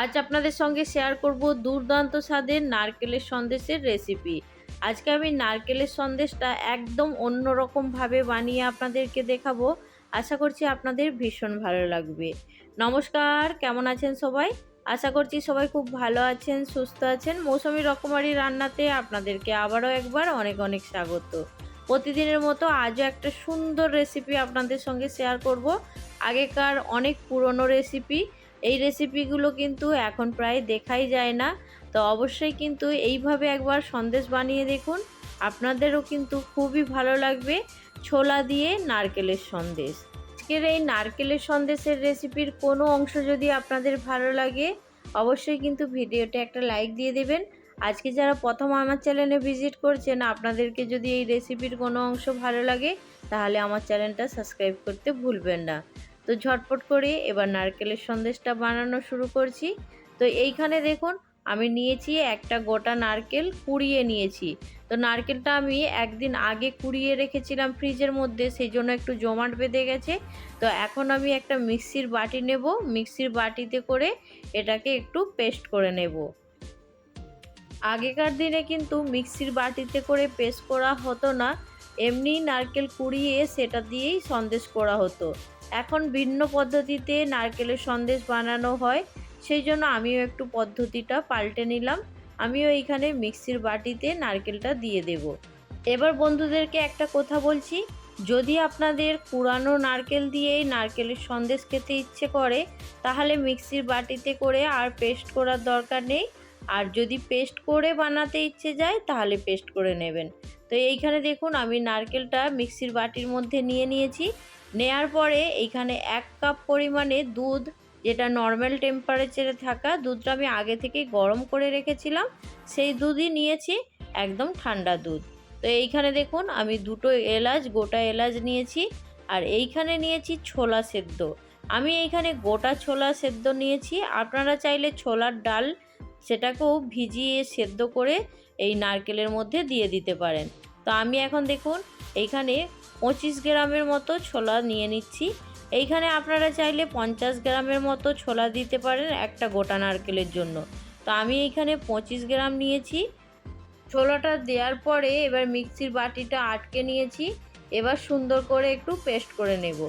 আজ আপনাদের সঙ্গে শেয়ার করব দুর্দান্ত স্বাদের নারকেলের সন্দেশের রেসিপি আজকে আমি নারকেলের সন্দেশটা একদম অন্যরকমভাবে বানিয়ে আপনাদেরকে দেখাবো। আশা করছি আপনাদের ভীষণ ভালো লাগবে। নমস্কার, কেমন আছেন সবাই? আশা করছি সবাই খুব ভালো আছেন, সুস্থ আছেন। মৌসুমি রকমারি রান্নাতে আপনাদেরকে আবারও একবার অনেক অনেক স্বাগত। প্রতিদিনের মতো আজও একটা সুন্দর রেসিপি আপনাদের সঙ্গে শেয়ার করব। আগেকার অনেক পুরনো রেসিপি এই রেসিপিগুলো কিন্তু এখন প্রায় দেখাই যায় না। তো অবশ্যই কিন্তু এইভাবে একবার সন্দেশ বানিয়ে দেখুন। আপনাদেরও কিন্তু খুবই ভালো লাগবে ছোলা দিয়ে নারকেলের সন্দেশ। আজকের এই নারকেলের সন্দেশের রেসিপির কোনো অংশ যদি আপনাদের ভালো লাগে, অবশ্যই কিন্তু ভিডিওতে একটা লাইক দিয়ে দেবেন। আজকে যারা প্রথম আমার চ্যানেলে ভিজিট করছেন, আপনাদেরকে যদি এই রেসিপির কোনো অংশ ভালো লাগে, তাহলে আমার চ্যানেলটা সাবস্ক্রাইব করতে ভুলবেন না। তো ঝটপট করে এবার নারকেলের সন্দেশটা বানানো শুরু করছি। তো এইখানে দেখুন, আমি নিয়েছি একটা গোটা নারকেল কুড়িয়ে নিয়েছি। তো নারকেলটা আমি একদিন আগে কুড়িয়ে রেখেছিলাম ফ্রিজের মধ্যে, সেই জন্য একটু জমাট বেঁধে গেছে। তো এখন আমি একটা মিক্সির বাটি নেব। মিক্সির বাটিতে করে এটাকে একটু পেস্ট করে নেব। আগেকার দিনে কিন্তু মিক্সির বাটিতে করে পেস্ট করা হতো না। এমনি নারকেল কুড়িয়ে সেটা দিয়েই সন্দেশ করা হতো। এখন ভিন্ন পদ্ধতিতে নারকেলের সন্দেশ বানানো হয়, সেই জন্য আমিও একটু পদ্ধতিটা পাল্টে নিলাম। আমিও এইখানে মিক্সির বাটিতে নারকেলটা দিয়ে দেব। এবার বন্ধুদেরকে একটা কথা বলছি, যদি আপনাদের পুরানো নারকেল দিয়েই নারকেলের সন্দেশ খেতে ইচ্ছে করে, তাহলে মিক্সির বাটিতে করে আর পেস্ট করার দরকার নেই। আর যদি পেস্ট করে বানাতে ইচ্ছে যায়, তাহলে পেস্ট করে নেবেন। তো এইখানে দেখুন, আমি নারকেলটা মিক্সির বাটির মধ্যে নিয়ে নিয়েছি। নেয়ার পরে এইখানে এক কাপ পরিমাণে দুধ, যেটা নর্মাল টেম্পারেচারে থাকা, দুধটা আমি আগে থেকে গরম করে রেখেছিলাম। সেই দুধই নিয়েছি, একদম ঠান্ডা দুধ। তো এইখানে দেখুন, আমি দুটো এলাচ, গোটা এলাচ নিয়েছি। আর এইখানে নিয়েছি ছোলা সেদ্ধ। আমি এইখানে গোটা ছোলা সেদ্ধ নিয়েছি। আপনারা চাইলে ছোলার ডাল সেটাকেও ভিজিয়ে সেদ্ধ করে এই নারকেলের মধ্যে দিয়ে দিতে পারেন। তো আমি এখন দেখুন, এইখানে পঁচিশ গ্রামের মতো ছোলা নিয়ে নিচ্ছি। এইখানে আপনারা চাইলে পঞ্চাশ গ্রামের মতো ছোলা দিতে পারেন একটা গোটা নারকেলের জন্য। তো আমি এইখানে পঁচিশ গ্রাম নিয়েছি। ছোলাটা দেওয়ার পরে এবার মিক্সির বাটিটা আটকে নিয়েছি। এবার সুন্দর করে একটু পেস্ট করে নেব।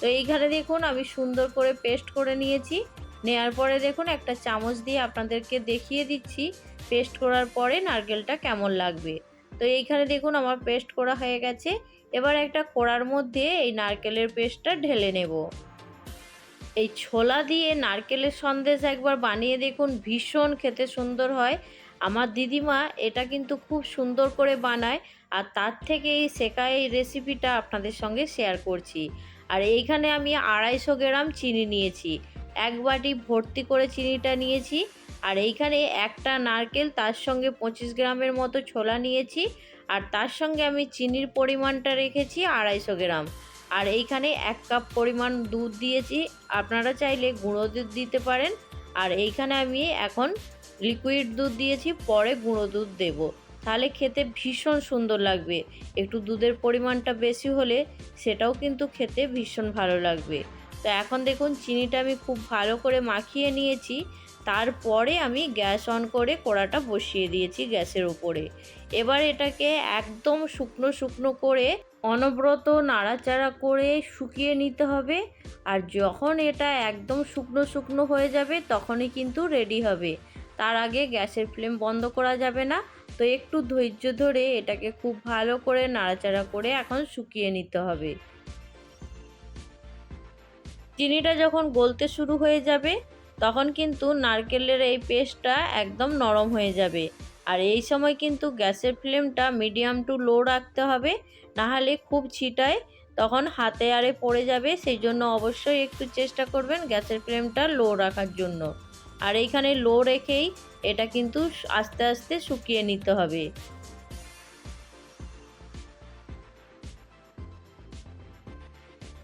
তো এইখানে দেখুন, আমি সুন্দর করে পেস্ট করে নিয়েছি। নেয়ার পরে দেখুন একটা চামচ দিয়ে আপনাদেরকে দেখিয়ে দিচ্ছি, পেস্ট করার পরে নারকেলটা কেমন লাগবে। তো এইখানে দেখুন আমার পেস্ট করা হয়ে গেছে, এবার একটা কড়ার মধ্যে এই নারকেলের পেস্টটা ঢেলে নেব। এই ছোলা দিয়ে নারকেলের সন্দেশ একবার বানিয়ে দেখুন, ভীষণ খেতে সুন্দর হয়। আমার দিদিমা এটা কিন্তু খুব সুন্দর করে বানায়, আর তার থেকে এই শেখা এই রেসিপিটা আপনাদের সঙ্গে শেয়ার করছি। আর এইখানে আমি আড়াইশো গ্রাম চিনি নিয়েছি। এক বাটি ভর্তি করে চিনিটা নিয়েছি। আর এইখানে একটা নারকেল, তার সঙ্গে পঁচিশ গ্রামের মতো ছোলা নিয়েছি। আর তার সঙ্গে আমি চিনির পরিমাণটা রেখেছি আড়াইশো গ্রাম। আর এইখানে এক কাপ পরিমাণ দুধ দিয়েছি। আপনারা চাইলে গুঁড়ো দুধ দিতে পারেন। আর এইখানে আমি এখন লিকুইড দুধ দিয়েছি, পরে গুঁড়ো দুধ দেব। তাহলে খেতে ভীষণ সুন্দর লাগবে। একটু দুধের পরিমাণটা বেশি হলে সেটাও কিন্তু খেতে ভীষণ ভালো লাগবে। তো এখন দেখুন, চিনিটা আমি খুব ভালো করে মাখিয়ে নিয়েছি। তারপরে আমি গ্যাস অন করে কড়াটা বসিয়ে দিয়েছি গ্যাসের উপরে। এবার এটাকে একদম শুকনো শুকনো করে অনব্রত নাড়াচাড়া করে শুকিয়ে নিতে হবে। আর যখন এটা একদম শুকনো শুকনো হয়ে যাবে, তখনই কিন্তু রেডি হবে। তার আগে গ্যাসের ফ্লেম বন্ধ করা যাবে না। তো একটু ধৈর্য ধরে এটাকে খুব ভালো করে নাড়াচাড়া করে এখন শুকিয়ে নিতে হবে। চিনিটা যখন গলতে শুরু হয়ে যাবে, তখন কিন্তু নারকেলের এই পেস্টটা একদম নরম হয়ে যাবে। আর এই সময় কিন্তু গ্যাসের ফ্লেমটা মিডিয়াম টু লো রাখতে হবে, নাহলে খুব ছিটায় তখন হাতে আরে পড়ে যাবে। সেই জন্য অবশ্যই একটু চেষ্টা করবেন গ্যাসের ফ্লেমটা লো রাখার জন্য। আর এইখানে লো রেখেই এটা কিন্তু আস্তে আস্তে শুকিয়ে নিতে হবে।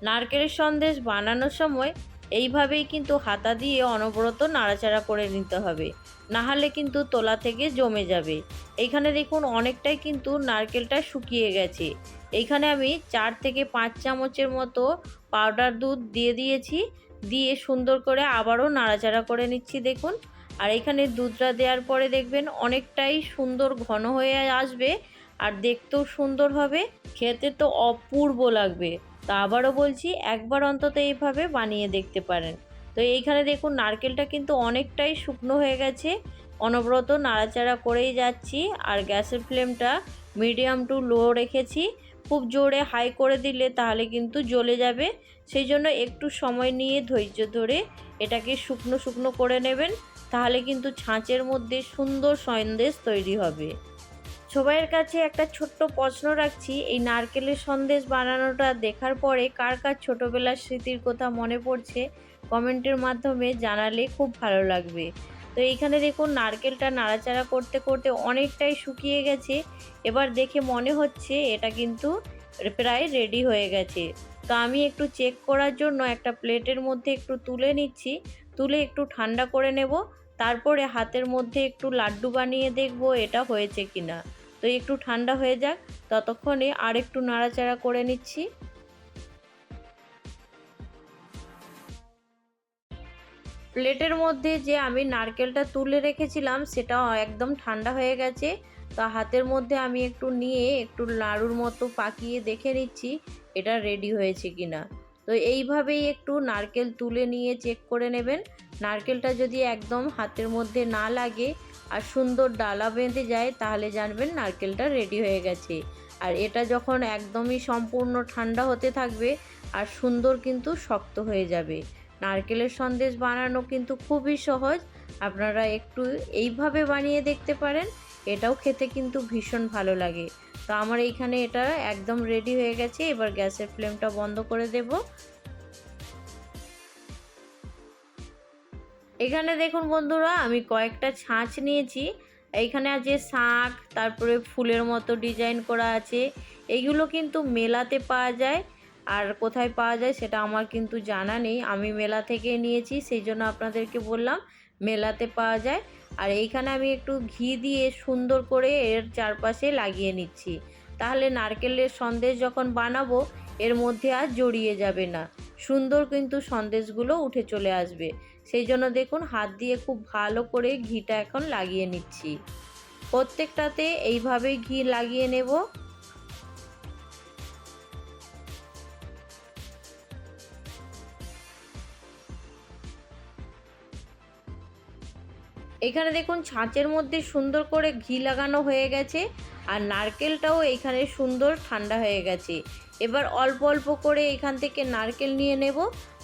নারকেলের সন্দেশ বানানোর সময় এইভাবেই কিন্তু হাতা দিয়ে অনবরত নাড়াচাড়া করে নিতে হবে। নাহলে কিন্তু তোলা থেকে জমে যাবে। এইখানে দেখুন অনেকটাই কিন্তু নারকেলটা শুকিয়ে গেছে। এইখানে আমি চার থেকে পাঁচ চামচের মতো পাউডার দুধ দিয়ে দিয়েছি। দিয়ে সুন্দর করে আবারও নাড়াচাড়া করে নিচ্ছি দেখুন। আর এখানে দুধটা দেওয়ার পরে দেখবেন অনেকটাই সুন্দর ঘন হয়ে আসবে। আর দেখতেও সুন্দর হবে। খেতে তো অপূর্ব লাগবে। তা আবারও বলছি, একবার অন্তত এইভাবে বানিয়ে দেখতে পারেন। তো এইখানে দেখুন, নারকেলটা কিন্তু অনেকটাই শুকনো হয়ে গেছে। অনবরত নাড়াচাড়া করেই যাচ্ছি আর গ্যাসের ফ্লেমটা মিডিয়াম টু লো রেখেছি। খুব জোরে হাই করে দিলে তাহলে কিন্তু জ্বলে যাবে। সেই জন্য একটু সময় নিয়ে ধৈর্য ধরে এটাকে শুকনো শুকনো করে নেবেন, তাহলে কিন্তু ছাঁচের মধ্যে সুন্দর সন্দেশ তৈরি হবে। সবাইয়ের কাছে একটা ছোট্ট প্রশ্ন রাখছি, এই নারকেলের সন্দেশ বানানোটা দেখার পরে কার কার ছোটোবেলার স্মৃতির কথা মনে পড়ছে কমেন্টের মাধ্যমে জানালে খুব ভালো লাগবে। তো এইখানে দেখুন, নারকেলটা নাড়াচাড়া করতে করতে অনেকটাই শুকিয়ে গেছে। এবার দেখে মনে হচ্ছে এটা কিন্তু প্রায় রেডি হয়ে গেছে। তো আমি একটু চেক করার জন্য একটা প্লেটের মধ্যে একটু তুলে নিচ্ছি। তুলে একটু ঠান্ডা করে নেব। তারপরে হাতের মধ্যে একটু লাড্ডু বানিয়ে দেখব এটা হয়েছে কিনা। তো একটু ঠান্ডা হয়ে যাক, ততক্ষণে আর একটু নাড়াচাড়া করে নিচ্ছি। প্লেটের মধ্যে যে আমি নারকেলটা তুলে রেখেছিলাম সেটা একদম ঠান্ডা হয়ে গেছে। তো হাতের মধ্যে আমি একটু নিয়ে একটু নাড়ুর মতো পাকিয়ে দেখে নিচ্ছি, এটা রেডি হয়েছে কিনা। তো এইভাবেই একটু নারকেল তুলে নিয়ে চেক করে নেবেন। নারকেলটা যদি একদম হাতের মধ্যে না লাগে আর সুন্দর ডালা বেঁধে যায়, তাহলে জানবেন নারকেলটা রেডি হয়ে গেছে। আর এটা যখন একদমই সম্পূর্ণ ঠান্ডা হতে থাকবে, আর সুন্দর কিন্তু শক্ত হয়ে যাবে। নারকেলের সন্দেশ বানানো কিন্তু খুবই সহজ, আপনারা একটু এইভাবে বানিয়ে দেখতে পারেন, এটাও খেতে কিন্তু ভীষণ ভালো লাগে। তো আমার এইখানে এটা একদম রেডি হয়ে গেছে, এবার গ্যাসের ফ্লেমটা বন্ধ করে দেব। এখানে দেখুন বন্ধুরা, আমি কয়েকটা ছাঁচ নিয়েছি। এইখানে আছে শাঁখ তারপরে ফুলের মতো ডিজাইন করা আছে। এইগুলো কিন্তু মেলাতে পাওয়া যায়। আর কোথায় পাওয়া যায় সেটা আমার কিন্তু জানা নেই। আমি মেলা থেকে নিয়েছি, সেই জন্য আপনাদেরকে বললাম মেলাতে পাওয়া যায়। আর এইখানে আমি একটু ঘি দিয়ে সুন্দর করে এর চারপাশে লাগিয়ে নিচ্ছি। তাহলে নারকেলের সন্দেশ যখন বানাবো, এর মধ্যে আর জড়িয়ে যাবে না। সুন্দর কিন্তু সন্দেশগুলো উঠে চলে আসবে। সেই জন্য দেখুন হাত দিয়ে খুব ভালো করে ঘিটা এখন লাগিয়ে নিচ্ছি। প্রত্যেকটাতে এইভাবেই ঘি লাগিয়ে নেব। এখানে দেখুন ছাঁচের মধ্যে সুন্দর করে ঘি লাগানো হয়ে গেছে আর নারকেলটাও এখানে সুন্দর ঠান্ডা হয়ে গেছে। এবার অল্প অল্প করে এখান থেকে নারকেল নিয়ে নেব।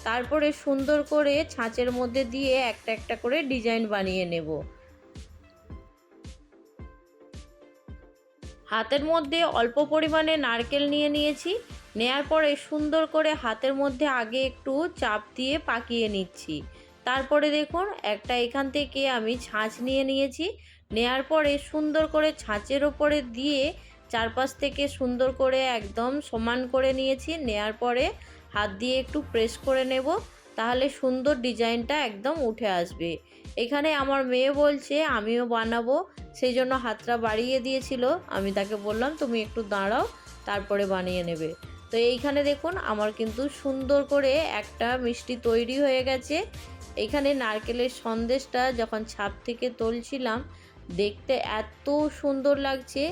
তারপরে সুন্দর করে ছাঁচের মধ্যে দিয়ে একটা একটা করে ডিজাইন বানিয়ে নেব। হাতের মধ্যে অল্প পরিমাণে নারকেল নিয়ে নিয়েছি, নেয়ার পরে সুন্দর করে হাতের মধ্যে আগে একটু চাপ দিয়ে পাকিয়ে নিচ্ছি। তারপরে দেখুন, একটা এখান থেকে আমি ছাঁচ নিয়ে নিয়েছি, নেয়ার পরে সুন্দর করে ছাঁচের ওপরে দিয়ে চারপাশ থেকে সুন্দর করে একদম সমান করে নিয়েছি, নেয়ার পরে হাত দিয়ে একটু প্রেস করে নেব, তাহলে সুন্দর ডিজাইনটা একদম উঠে আসবে। এখানে আমার মেয়ে বলছে, আমিও বানাবো। সেই জন্য হাতটা বাড়িয়ে দিয়েছিল। আমি তাকে বললাম, তুমি একটু দাঁড়াও, তারপরে বানিয়ে নেবে। তো এইখানে দেখুন, আমার কিন্তু সুন্দর করে একটা মিষ্টি তৈরি হয়ে গেছে। এখানে নারকেলের সন্দেশটা যখন ছাপ থেকে তুলছিলাম, দেখতে এত সুন্দর লাগছে।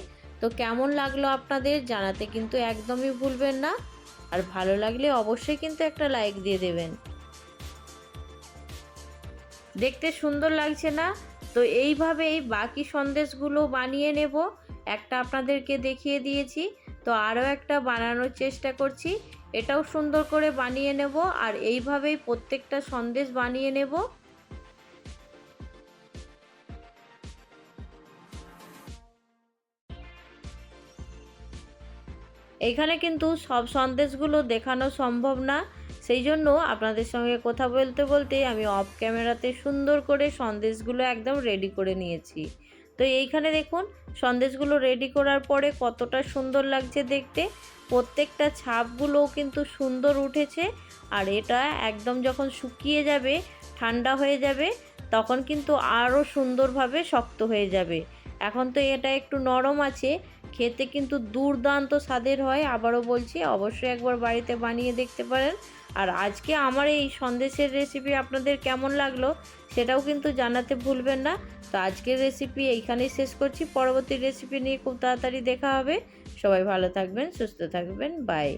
তো কেমন লাগল আপনাদের জানাতে কিন্তু একদমই ভুলবেন না। আর ভালো লাগলে অবশ্যই কিন্তু একটা লাইক দিয়ে দেবেন। দেখতে সুন্দর লাগছে না? তো এইভাবেই বাকি সন্দেশগুলো বানিয়ে নেব। একটা আপনাদেরকে দেখিয়ে দিয়েছি। তো আরও একটা বানানোর চেষ্টা করছি। এটাও সুন্দর করে বানিয়ে নেব আর এইভাবেই প্রত্যেকটা সন্দেশ বানিয়ে নেব। এখানে কিন্তু সব সন্দেশগুলো দেখানো সম্ভব না। সেই জন্য আপনাদের সঙ্গে কথা বলতে বলতে আমি অফ ক্যামেরাতে সুন্দর করে সন্দেশগুলো একদম রেডি করে নিয়েছি। তো এইখানে দেখুন, সন্দেশগুলো রেডি করার পরে কতটা সুন্দর লাগছে দেখতে। প্রত্যেকটা ছাপগুলোও কিন্তু সুন্দর উঠেছে। আর এটা একদম যখন শুকিয়ে যাবে, ঠান্ডা হয়ে যাবে, তখন কিন্তু আরও সুন্দরভাবে শক্ত হয়ে যাবে। এখন তো এটা একটু নরম আছে খেতে কিন্তু দুর্দান্ত স্বাদের হয়, আবারও বলছি, অবশ্যই একবার বাড়িতে বানিয়ে দেখতে পারেন। আর আজকে আমার এই সন্দেশের রেসিপি আপনাদের কেমন লাগল সেটাও কিন্তু জানাতে ভুলবেন না। তো আজকের রেসিপি এইখানেই শেষ করছি, পরবর্তী রেসিপি নিয়ে খুব তাড়াতাড়ি দেখা হবে। সবাই ভালো থাকবেন, সুস্থ থাকবেন বাই